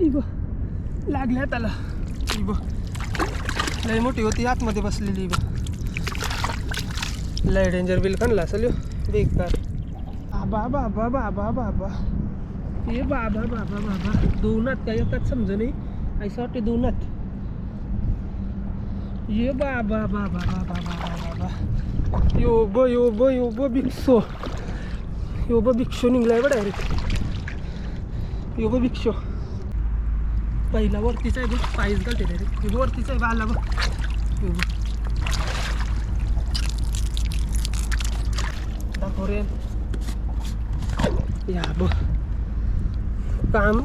इब लागल्या त्याला. इब लय मोठी होती, आतमध्ये बसलेली इब लय डेंजर बिल कणला असेल. बेकार. आबा बाबा बाबा बाबा ये बाबा बाबा बाबा. दोनात काय एकाच समज नाही. असं वाटते दोनात. ये बाबा बाबा बाबा बाबा बाबा यो, ब यो ब यो, ब बिक्सो यो, ब बिक्षो निघलाय बा डायरेक्ट. यो, ब बिक्षो पहिला वरतीच आहे बघ पायच घालते दाखव रे या काम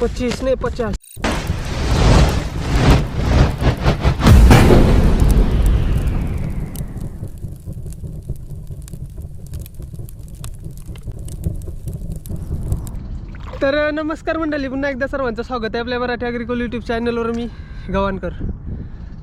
पच्चीस नाही पचास। तर नमस्कार मंडळी. पुन्हा एकदा सर्वांचं स्वागत आहे आपल्या मराठी अग्रिकोल यूट्यूब चॅनलवर मी गवानकर.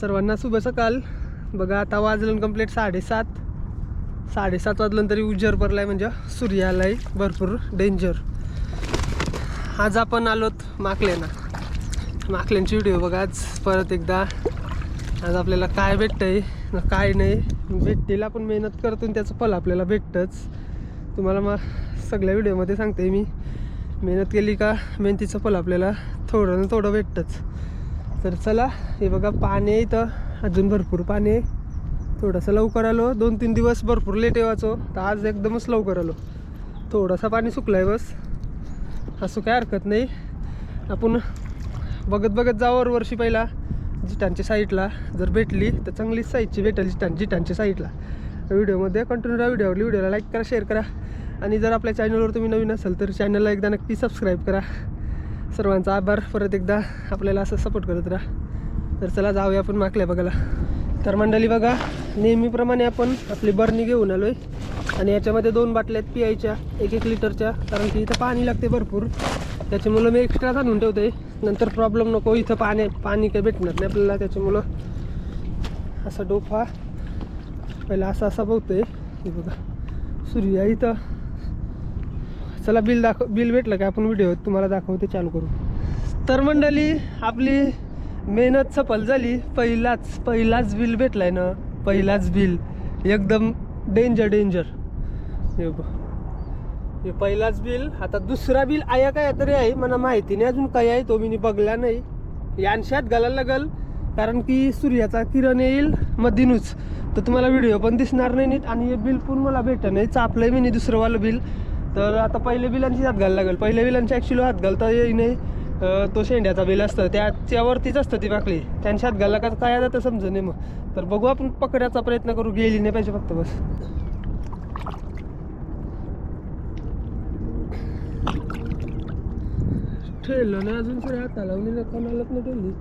सर्वांना शुभ सकाळ बघा आता वाजलं कंप्लीट साडेसात. साडेसात वाजलं तरी उज्जर आहे म्हणजे सूर्य आहे भरपूर डेंजर आज आपण आलोत माकलेना. माकल्यांची व्हिडिओ बघा आज. परत एकदा आज आपल्याला काय भेटतंय आहे काय नाही. भेटतील आपण मेहनत करतो त्याचं फल आपल्याला भेटतंच. तुम्हाला मग सगळ्या व्हिडिओमध्ये सांगते मी. मेहनत केली का मेहनतीचं फल आपल्याला थोडं ना थोडं भेटतंच. तर चला हे बघा पाणी आहे इथं. अजून भरपूर पाणी आहे. थोडंसं लवकर आलो. दोन तीन दिवस भरपूर लेट येवाचो. तर आज एकदमच लवकर आलो. थोडंसं पाणी सुकलं आहे बस. असं काय हरकत नाही. आपण बघत बघत जाऊ वरवर्षी पहिला. जिटांच्या साईडला जर भेटली तर चांगलीच साईडची भेटेल जिटां जिटांच्या साईडला व्हिडिओमध्ये कंटिन्यू राहा. व्हिडिओ व्हिडिओला लाईक करा शेअर करा. आणि जर आपल्या चॅनलवर तुम्ही नवीन असाल तर चॅनलला एकदा नक्की सबस्क्राईब करा. सर्वांचा आभार. परत एकदा आपल्याला असं सपोर्ट करत राहा. तर चला जाऊया आपण माकल्या बघायला. तर मंडळी बघा नेहमीप्रमाणे आपण आपली बर्नी घेऊन आलो आहे आणि याच्यामध्ये दोन बाटल्या आहेत पियायच्या एक एक लिटरच्या. कारण की इथं पाणी लागते भरपूर. त्याच्यामुळं मी एक्स्ट्रा आणून ठेवते नंतर प्रॉब्लेम नको इथं पाणी पाणी काही भेटणार नाही आपल्याला. त्याच्यामुळं असा डोफा. पहिला असा असा बघतोय. हे बघा. सूर्य इथं. चला बिल दाखव बिल भेटलं का? आपण व्हिडिओ तुम्हाला दाखवते चालू करू. तर मंडळी आपली मेहनत सफल झाली. पहिलाच पहिलाच बिल भेटलाय ना? पहिलाच बिल. एकदम डेंजर डेंजर हे बघ. हे पहिलाच बिल आता दुसरा बिल आया काय तरी आहे मला माहिती नाही अजून काय आहे तो मी बघला नाही. यांशात घालायला लागल कारण की सूर्याचा किरण येईल मधीनच. तर तुम्हाला व्हिडिओ पण दिसणार नाही नीट आणि हे बिल पण मला भेटत नाही. चापलंय मी नाही दुसरंवालं बिल. तर आता पहिले बिलांची हात घालायला लागेल. पहिल्या बिलांची ॲक्च्युली हात घालता येई नाही तो शेंड्याचा बिल असतं. त्याच्यावरतीच असतं ती माकली त्यांच्या हात घालला का काय आता तर समजून नाही मग. तर बघू आपण पकडायचा प्रयत्न करू. गेली नाही पाहिजे फक्त बस. ठेवलं नाही अजून सर हात लावून कोणालाच नाही ठेवली.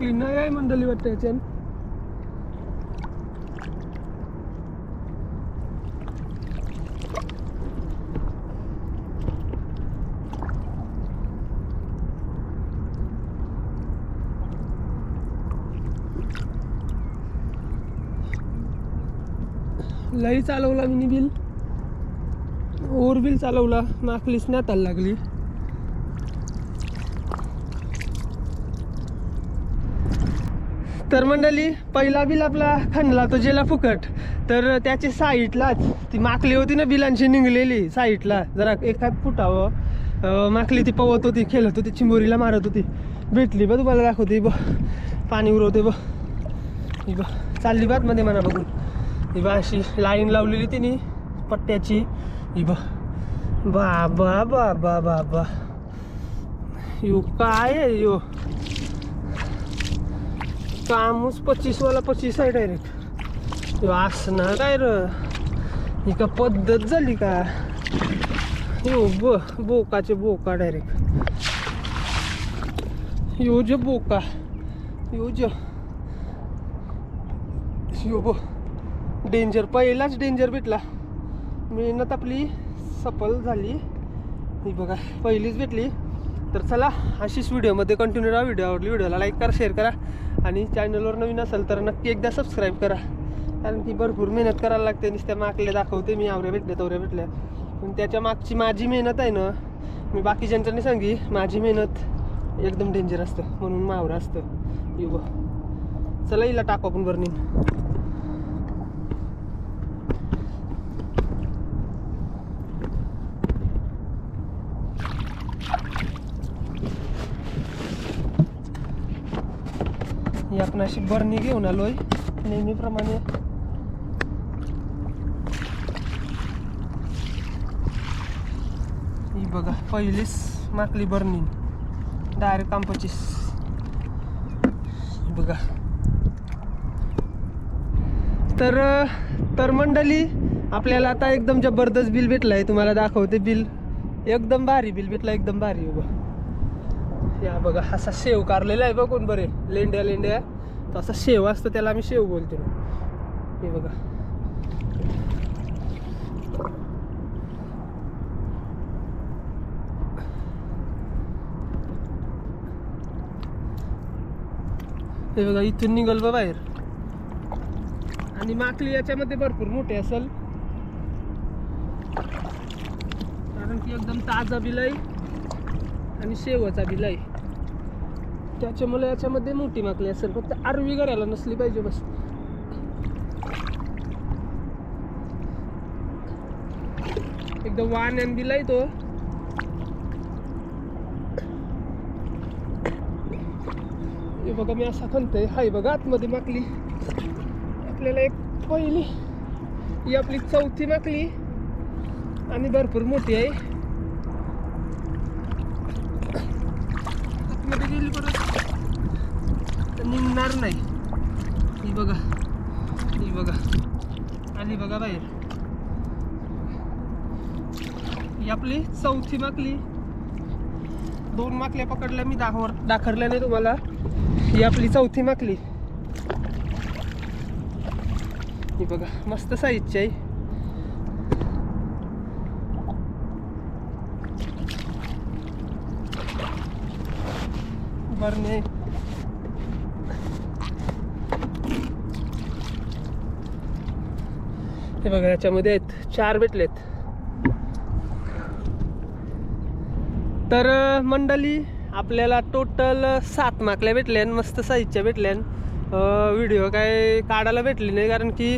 माकली नाही आहे मंडळी वाटतं याच्यान लई चालवला मी बिल ओर चालवला माकलीच नाही आला लागली तर मंडळी पहिला बिल आपला खणला तो जेला फुकट. तर त्याची साईटलाच ती माकली होती ना बिलांची निघलेली साईटला. जरा एखाद फुटावं माकली ती पवत होती खेळत होती चिंबोरीला मारत होती. भेटली बा तुम्हाला दाखवते ब पाणी उरवते ब ही बा चालली बात मध्ये म्हणा बघून. ही बा अशी लाईन लावलेली तिने पट्ट्याची. ही बा बा बा बा बा बा यो काय यो? कामच पच्चीस वाला पच्चीस आहे डायरेक्ट असणार काय र. ही का पद्धत झाली का? यो ब बोकाचे बोका डायरेक्ट यो जे बोका. यो ब. डेंजर पहिलाच डेंजर भेटला. मेहनत आपली सफल झाली. ही बघा पहिलीच भेटली. तर चला अशीच व्हिडिओमध्ये कंटिन्यू राहा. व्हिडिओ आवडली व्हिडिओला लाईक करा शेअर करा. आणि चॅनलवर नवीन असेल तर नक्की एकदा सबस्क्राईब करा. कारण की भरपूर मेहनत करायला लागते. नुसत्या माकले दाखवते मी आवऱ्या भेटल्या तवऱ्या भेटल्या. पण त्याच्या मागची माझी मेहनत आहे ना मी बाकीच्यांच्या नाही सांगी माझी मेहनत एकदम डेंजर असतं. म्हणून मावरं असतं. युग चला हिला टाकू आपण बर्निंग ही आपण अशी बरणी घेऊन आलोय. नेहमीप्रमाणे ही बघा पहिलीच माकली बर्नी डायरेक्ट काम पचीस बघा. तर तर मंडळी आपल्याला आता एकदम जबरदस्त बिल भेटलं आहे तुम्हाला दाखवते बिल. एकदम भारी बिल भेटलं एकदम भारी. बघा या बघा असा सेव कारलेला आहे बघून बरे. लेंड्या लेंड्या. तर असा शेव असतो त्याला आम्ही शेव बोलतो हे बघा. हे बघा इथून निघल बा बाहेर. आणि माकली याच्यामध्ये भरपूर मोठे असेल. कारण की एकदम ताजा बिलाई आणि शेवचा बिलाई त्याच्यामुळे याच्यामध्ये मोठी मागली असेल. फक्त आरवी करायला नसली पाहिजे बस. एकदम वान आणि दिलाय तो. हे बघा मी असा खणतोय. हाय बघा आतमध्ये माकली आपल्याला एक पहिली ही आपली चौथी माकली आणि भरपूर मोठी आहे. आतमध्ये गेली परत तर नाही. ही बघा. ही बघा. आली बघा बाहेर. ही आपली चौथी माकली. दोन माकल्या पकडल्या मी दाखवर दाखरल्या नाही तुम्हाला. ही आपली चौथी माकली. ही बघा. मस्त साईजची आहे. नाही. हे बघा याच्यामध्ये आहेत. चार भेटलेत तर मंडळी आपल्याला टोटल सात माकल्या भेटल्या मस्त साईजच्या भेटल्या व्हिडिओ काय काढायला भेटली नाही कारण की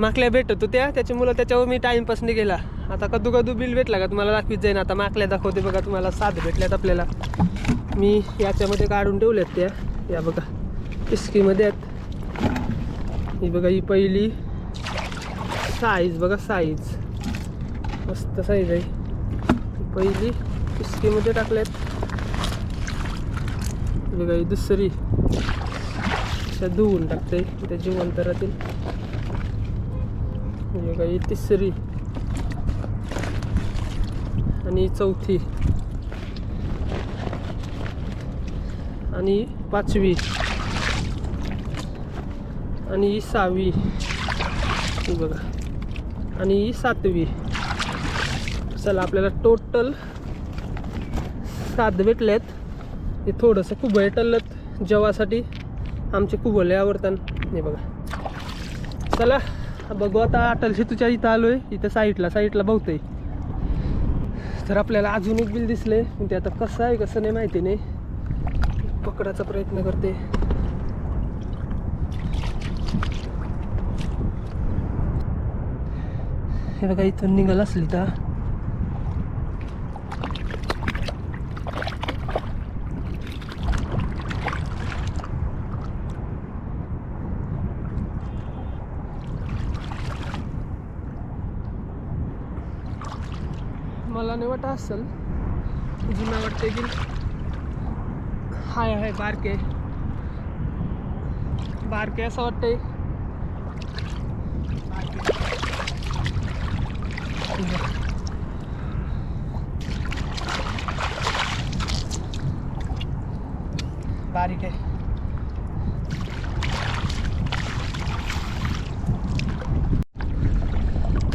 माकल्या भेटत होत्या. त्याच्यामुळं त्याच्यावर मी टाईमपास नाही गेला आता कदू कदू बिल भेटला का तुम्हाला दाखवीत जाईन. आता माकल्या दाखवते बघा तुम्हाला सात भेटल्यात आपल्याला. मी याच्यामध्ये काढून ठेवल्यात त्या. या बघा पिस्कीमध्ये आहेत. ही बघा ही पहिली. साईज बघा साईज मस्त साईज आहे. पहिली पिस्कीमध्ये टाकल्यात. ही बघा ही दुसरी. अशा धुवून टाकते. त्या जिवंत राहतील बघा ही तिसरी. आणि चौथी. आणि पाचवी. आणि सहावी. बघा. आणि ही सातवी. चला आपल्याला टोटल सात भेटलेत. हे थोडंसं कुबळे टल्लत जेवासाठी आमचे कुबळे आवडतात. हे बघा. चला बघू आता अटल सेतूच्या इथं आलो आहे इथं साईडला साईडला बहुते तर आपल्याला अजून एक बिल दिसले ते आता कसं आहे कसं नाही माहिती नाही. पकडायचा प्रयत्न करते. हे बघा इथून निघाला असली तर मला नाही वाटत असेल जुना वाटते की हाय हाय बारके. बारके असं वाटतंय. बारीक आहे.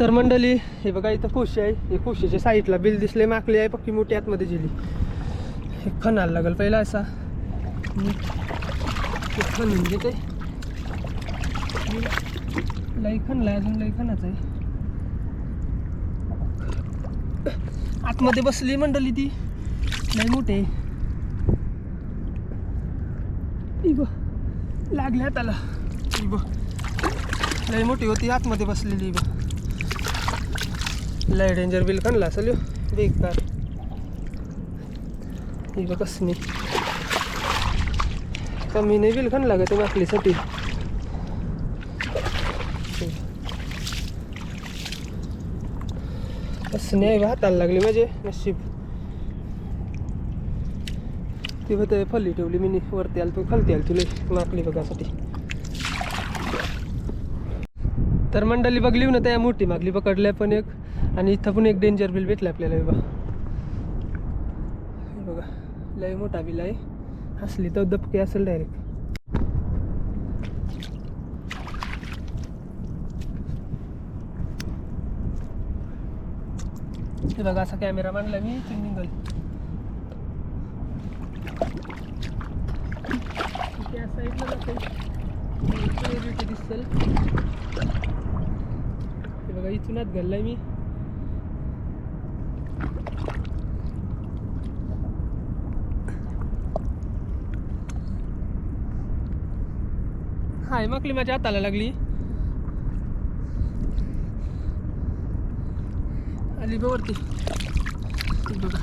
तर मंडळी हे बघा इथं खुशी आहे. हे खुशीच्या साईडला बिल दिसले माकली आहे पक्की मोठी आतमध्ये गेली. हे खणायला लागेल पहिला असा. खणून घेते. लई खणला अजून लई खणाचं आहे आतमध्ये बसली मंडळी ती. लई मोठे. लागल्या लागली हाताला. इब लई मोठी होती आतमध्ये बसलेली इब लय डेंजर बिल खणला असेल बेकार. इब कसं नाही कमी नाही बिल खणला का ते माकलीसाठी असं नाही हाताला लागली म्हणजे नशीब. ती होते फल्ली ठेवली मी वरती आल तू खालती आल तुला नाकली बघासाठी. तर मंडळी बघली ना त्या मोठी मागली पकडल्या पण एक आणि इथं पण एक डेंजर बिल भेटला आपल्याला हे बघा. लय मोठा बिल आहे. हसली तर दबके असेल डायरेक्ट हे बघा असा कॅमेरा मांडला मी ते निघल. त्या साईडला जाते क्लिअरिटी दिसेल. हे बघा इथूनच आत घाललाय मी. हाय माकली माझ्या हाताला लागली. आली वरती. बघा.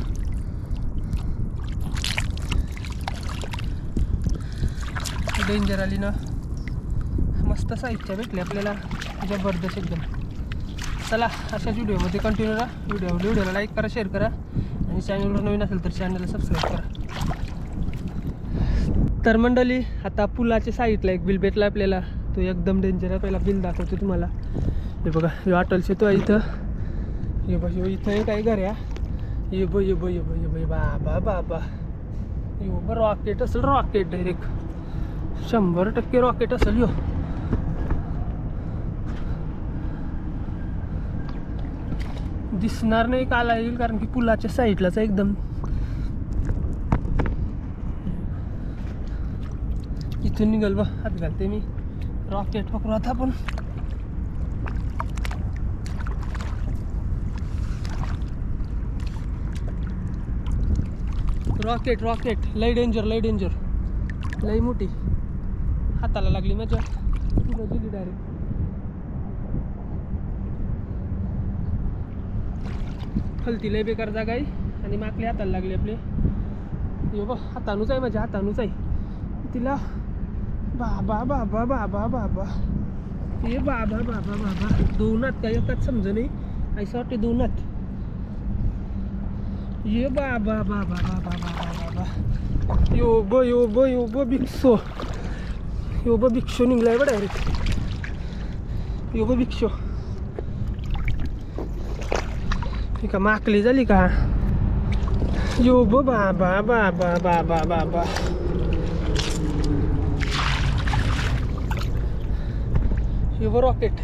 डेंजर आली ना. मस्त साहित्य भेटले आपल्याला. जबरदस्त एकदम. चला अशाच व्हिडिओमध्ये कंटिन्यू राहा. व्हिडिओ व्हिडिओला लाईक करा शेअर करा. आणि चॅनलवर नवीन असेल तर चॅनलला सबस्क्राईब करा. तर मंडळी आता पुलाच्या साईडला एक बिल भेटला आपल्याला. तो एकदम डेंजर आहे. पहिला बिल दाखवतो तुम्हाला. हे बघा हे अटल सेतू आहे इथं. ये बघ यो इथं एक आहे घऱ्या. ये बघ ये बघ ये बघ ये बघ बाबा बाबा यो बघ रॉकेट असेल रॉकेट डायरेक्ट शंभर टक्के रॉकेट असेल यो. दिसणार नाही काला येईल कारण की पुलाच्या साईडलाच एकदम. इथून निघाल बा हात घालते मी. रॉकेट पकडू आता आपण. रॉकेट रॉकेट लय डेंजर लय डेंजर लय मोठी. हाताला लागली मजा तुला दिली डायरेक्ट खलती लय बेकार जागा आहे. आणि माकली हाताला लागली आपले. यो बा हातानूच आहे माझ्या हातानूच आहे. तिला बाबा बाबा बाबा बाबा. ये बाबा बाबा बाबा. दोनात काय एकाच समज नाही असं वाटते दोनात ये बाबा बाबा बाबा बाबा बाबा यो ब यो ब यो ब भिक्षो यो ब भिक्षो निघलाय बा डायरेक्ट यो ब भिक्षो का माकली झाली का यो ब बाबा बाबा बाबा बाबा यो ब रॉकेट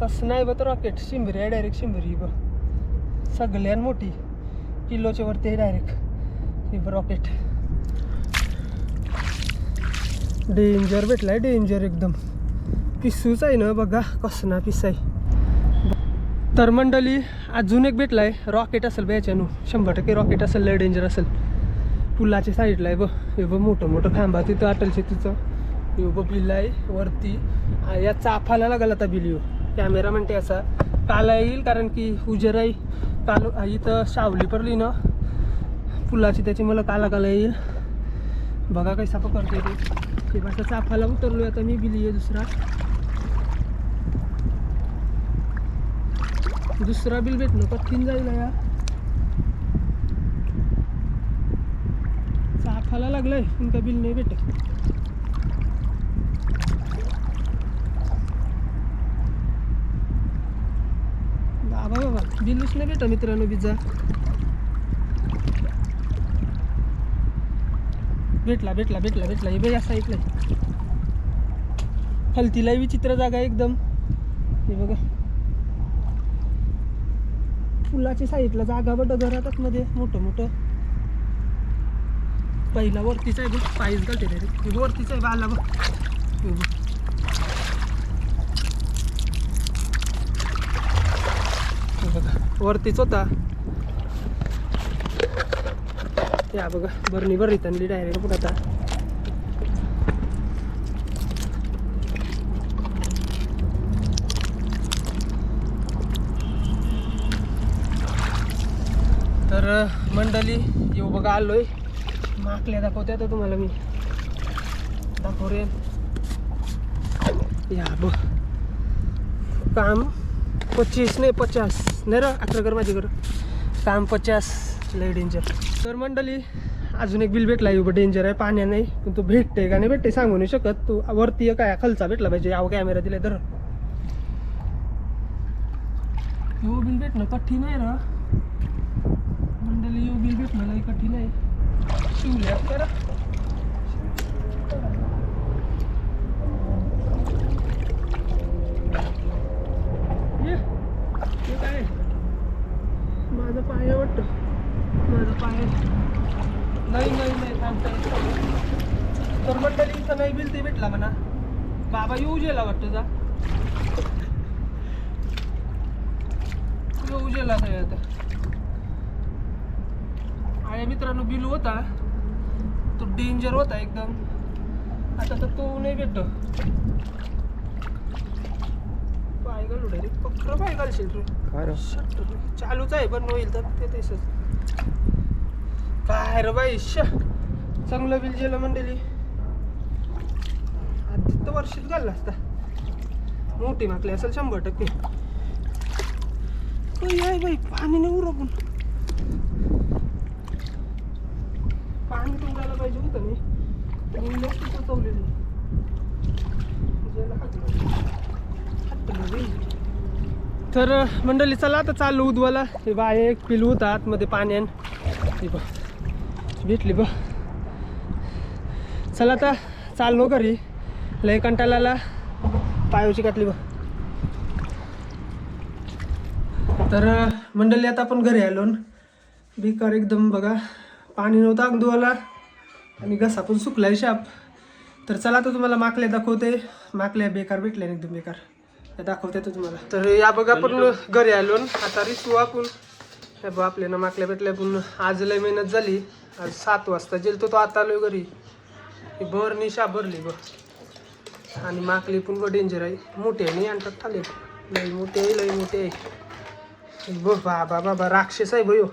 कसं नाही बघ रॉकेट शिंबरी आहे डायरेक्ट शिंबरी ब. सगळ्यात मोठी. किलोच्या वरती आहे डायरेक्ट ही ब रॉकेट डेंजर भेटलाय डेंजर एकदम. पिसूच आहे ना बघा कसं ना पिस आहे तर मंडळी अजून एक भेटलाय. रॉकेट असेल बा याच्यानं. शंभर टक्के रॉकेट असेल लय डेंजर असेल. पुलाच्या साईडला आहे ब. हे बघ मोठं मोठं खांबा तिथं अटल शेतीचं हे बघ बिल आहे वरती. या चाफाला लागला आता बिल येऊ कॅमेरा म्हणते असा. काला येईल कारण की उजेराई काल इथं सावली पडली ना. पुलाची त्याची मला काला काला येईल. बघा काही पकडते करतो ते. बसा चाफाला उतरलो आता मी बिल आहे दुसरा. दुसरा बिल भेटणं कठीण जाईल या. चाफाला लागलाय पण बिल नाही भेटत बाबा बाबा बिलच नाही भेटा मित्रांनो बिजा भेटला भेटला भेटला भेटला. हे बाई असा ऐकलाय खालतीला विचित्र जागा एकदम. हे बघा. फुलाच्या साईडला जागा बघ घरातच मध्ये. मोठं मोठं. पहिला वरतीच आहे बघ. पायच घालते रे वरतीच आहे बाला बघ हे बघ. हे बघा वरतीच होता. या बघा बरणी बरी त्यांनी डायरेक्ट पुढे आता. तर मंडळी येऊ बघा आलोय. माकल्या दाखवते आता तुम्हाला मी. दाखवरे या बघ. काम पच्चीस नाही पचास. नाही र अठरा कर माझ्याकडं काम पचास लय डेंजर तर मंडळी अजून एक बिल भेटला येऊ डेंजर आहे पाण्या नाही पण तो भेटते का नाही भेटते सांगू नाही शकत. तू वरती काय खालचा भेटला पाहिजे अहो कॅमेरा दिलाय तर. यो बिल भेटणं कठीण आहे रा. मंडळी यो बिल भेटणं लई कठीण आहे. शिवल्या करा ये हे काय माझा पाय आहे वाटतं माझा पाय आहे. नाही नाही नाही थांबता येत तर मंडळी इथं नाही बिल ते भेटला म्हणा गेला वाटतं जा. गेला नाही आता. आणि मित्रांनो बिल होता. तो डेंजर होता एकदम. आता तर तो नाही भेटतो. पाय घालू डायरेक्ट पक्र पाय घालशील रे? शट रे. चालूच आहे पण होईल तर ते तसंच. काय रे बाई श चांगलं बिल गेलं मंडळी आधी तर वर्षीच घालला असता. मोठी माकली असेल शंभर टक्के. आहे बाई पाणी नाही उरकून. पाणी तुंबायला पाहिजे होतं मी. मी तर मंडळी चला आता चाललो उद्वाला. हे बाय एक पिलू होता आतमध्ये पाण्यान भेटली ब चला आता चाललो घरी. लय कंटाळाला पायाची काटली बघ. तर मंडळी आता आपण घरी आलो. बेकार एकदम बघा पाणी नव्हतं अगदुवाला आणि घसा पण सुकलाय शाप. तर चला आता तुम्हाला माकल्या दाखवते. माकल्या बेकार भेटल्या एकदम बेकार. दाखवते तो तुम्हाला. तर या बघा आपण घरी आलो. आता रिसू आपण. हे बघ आपल्याला माकल्या भेटल्या पण आज लय मेहनत झाली. आज सात वाजता जेलतो तो आता आलोय घरी. ही भर निशा भरली बघ. आणि माकली पण डेंजर आहे. मोठी नाही आणतात खाली लई मोठी आहे लई मोठी. आहे बाबा बाबा राक्षस आहे भयो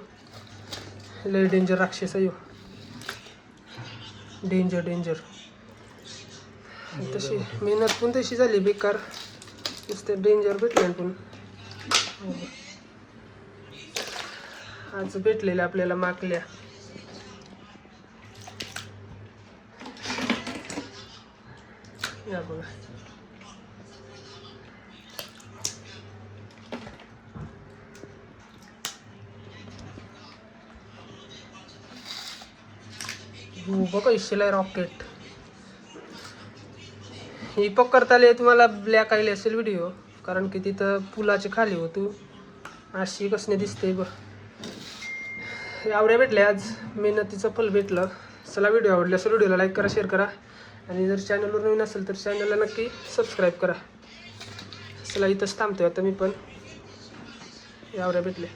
लय डेंजर राक्षस आहे. डेंजर डेंजर तशी मेहनत पण तशी झाली बेकार. नुसते डेंजर भेटले पण. आज भेटलेल्या आपल्याला माकल्या. या बघा. हो बघा इशेला रॉकेट ही पकडताले तुम्हाला ब्लॅक आईले असेल व्हिडिओ कारण की तिथं पुलाच्या खाली होतो अशी कसने दिसते बघ. आवड्या भेटल्या आज. मेहनतीचं फल भेटलं. चला व्हिडिओ आवडला असेल व्हिडिओला लाईक करा शेअर करा. आणि जर चॅनलवर नवीन असेल तर चॅनलला नक्की सबस्क्राईब करा. चला इथंच थांबतोय आता मी पण. यावऱ्या भेटले